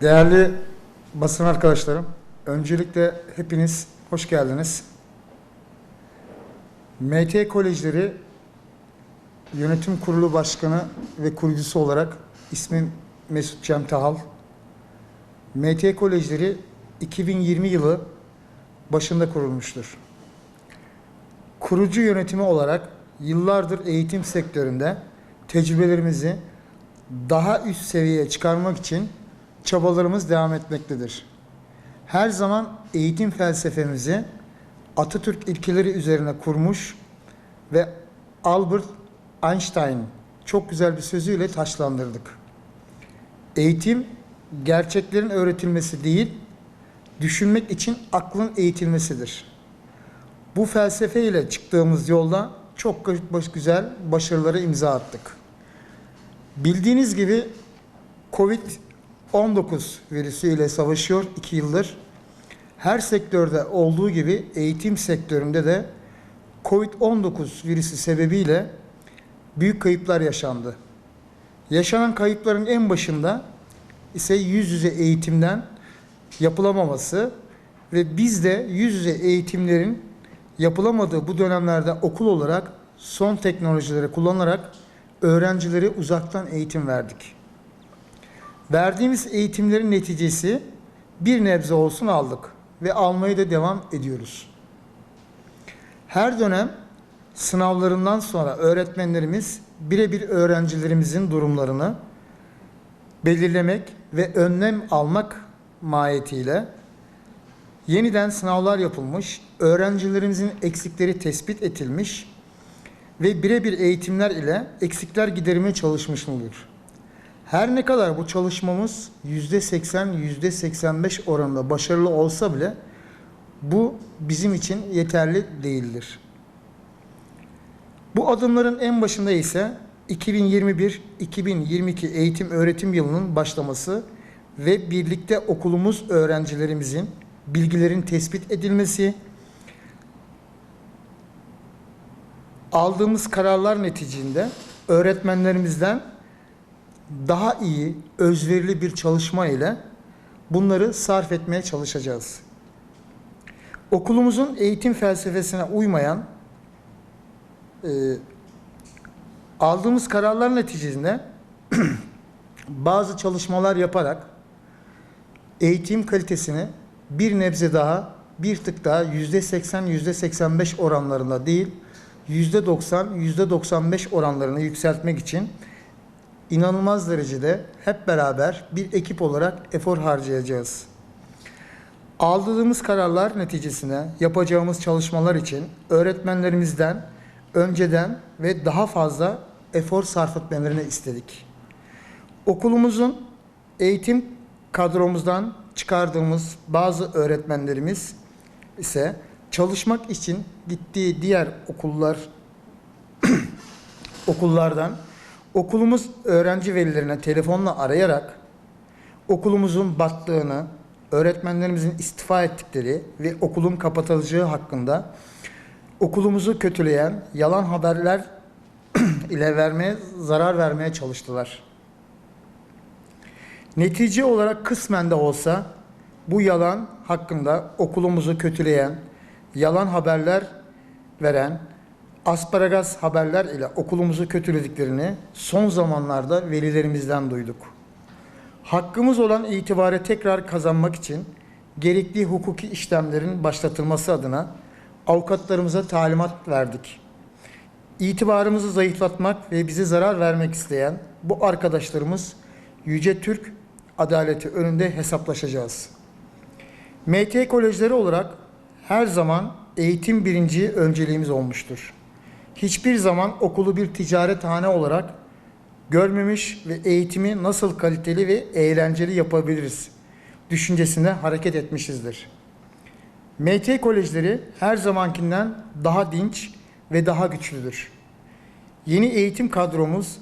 Değerli basın arkadaşlarım, öncelikle hepiniz hoş geldiniz. MT Kolejleri Yönetim Kurulu Başkanı ve kurucusu olarak ismim Mesut Cem Tahal. MT Kolejleri 2020 yılı başında kurulmuştur. Kurucu yönetimi olarak yıllardır eğitim sektöründe tecrübelerimizi daha üst seviyeye çıkarmak için çabalarımız devam etmektedir. Her zaman eğitim felsefemizi Atatürk ilkeleri üzerine kurmuş ve Albert Einstein çok güzel bir sözüyle taşlandırdık. Eğitim gerçeklerin öğretilmesi değil, düşünmek için aklın eğitilmesidir. Bu felsefe ile çıktığımız yolda çok güzel başarıları imza attık. Bildiğiniz gibi Covid-19 virüsüyle savaşıyor iki yıldır. Her sektörde olduğu gibi eğitim sektöründe de Covid-19 virüsü sebebiyle büyük kayıplar yaşandı. Yaşanan kayıpların en başında ise yüz yüze eğitimden yapılamaması ve biz de yüz yüze eğitimlerin yapılamadığı bu dönemlerde okul olarak son teknolojileri kullanarak öğrencileri uzaktan eğitim verdik. Verdiğimiz eğitimlerin neticesi bir nebze olsun aldık ve almaya da devam ediyoruz. Her dönem sınavlarından sonra öğretmenlerimiz birebir öğrencilerimizin durumlarını belirlemek ve önlem almak mahiyetiyle yeniden sınavlar yapılmış, öğrencilerimizin eksikleri tespit edilmiş ve birebir eğitimler ile eksikler gidermeye çalışmışımdır. Her ne kadar bu çalışmamız %80, %85 oranında başarılı olsa bile bu bizim için yeterli değildir. Bu adımların en başında ise 2021-2022 eğitim öğretim yılının başlaması ve birlikte okulumuz öğrencilerimizin bilgilerin tespit edilmesi, aldığımız kararlar neticinde öğretmenlerimizden daha iyi, özverili bir çalışma ile bunları sarf etmeye çalışacağız. Okulumuzun eğitim felsefesine uymayan e, aldığımız kararlar neticesinde bazı çalışmalar yaparak eğitim kalitesini bir nebze daha, bir tık daha yüzde 80, yüzde 85 oranlarında değil, yüzde 90, yüzde 95 oranlarını yükseltmek için inanılmaz derecede hep beraber bir ekip olarak efor harcayacağız. Aldığımız kararlar neticesinde yapacağımız çalışmalar için öğretmenlerimizden önceden ve daha fazla efor sarf etmelerini istedik. Okulumuzun eğitim kadromuzdan çıkardığımız bazı öğretmenlerimiz ise çalışmak için gittiği diğer okullar okullardan okulumuz öğrenci velilerine telefonla arayarak okulumuzun battığını, öğretmenlerimizin istifa ettikleri ve okulun kapatılacağı hakkında okulumuzu kötüleyen yalan haberler ile vermeye, zarar vermeye çalıştılar. Netice olarak kısmen de olsa bu yalan hakkında okulumuzu kötüleyen, yalan haberler veren, asparagas haberler ile okulumuzu kötülediklerini son zamanlarda velilerimizden duyduk. Hakkımız olan itibarı tekrar kazanmak için gerekli hukuki işlemlerin başlatılması adına avukatlarımıza talimat verdik. İtibarımızı zayıflatmak ve bize zarar vermek isteyen bu arkadaşlarımız Yüce Türk adaleti önünde hesaplaşacağız. MT kolejleri olarak her zaman eğitim birinci önceliğimiz olmuştur. Hiçbir zaman okulu bir ticarethane olarak görmemiş ve eğitimi nasıl kaliteli ve eğlenceli yapabiliriz düşüncesinde hareket etmişizdir. MT kolejleri her zamankinden daha dinç ve daha güçlüdür. Yeni eğitim kadromuz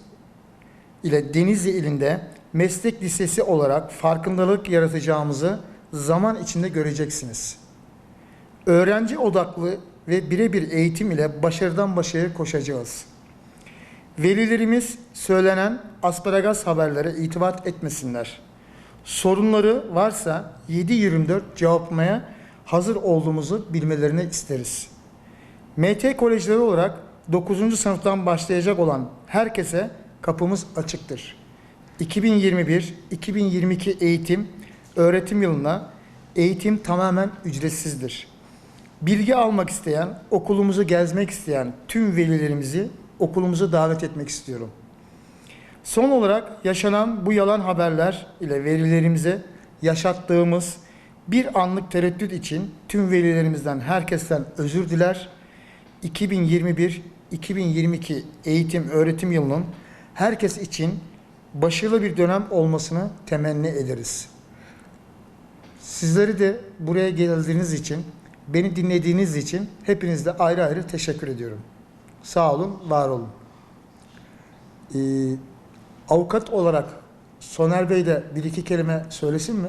ile Denizli ilinde meslek lisesi olarak farkındalık yaratacağımızı zaman içinde göreceksiniz. Öğrenci odaklı ve birebir eğitim ile başarıdan başarıya koşacağız. Velilerimiz söylenen asparagas haberlere itibat etmesinler. sorunları varsa 7-24 cevaplamaya hazır olduğumuzu bilmelerini isteriz. MT kolejleri olarak 9. sınıftan başlayacak olan herkese kapımız açıktır. 2021-2022 eğitim öğretim yılına eğitim tamamen ücretsizdir. Bilgi almak isteyen, okulumuzu gezmek isteyen tüm velilerimizi okulumuza davet etmek istiyorum. Son olarak yaşanan bu yalan haberler ile velilerimize yaşattığımız bir anlık tereddüt için tüm velilerimizden herkesten özür diler. 2021-2022 eğitim öğretim yılının herkes için başarılı bir dönem olmasını temenni ederiz. Sizleri de buraya geldiğiniz için, beni dinlediğiniz için hepinizde ayrı ayrı teşekkür ediyorum. Sağ olun, var olun. Ee, avukat olarak Soner Bey de bir iki kelime söylesin mi?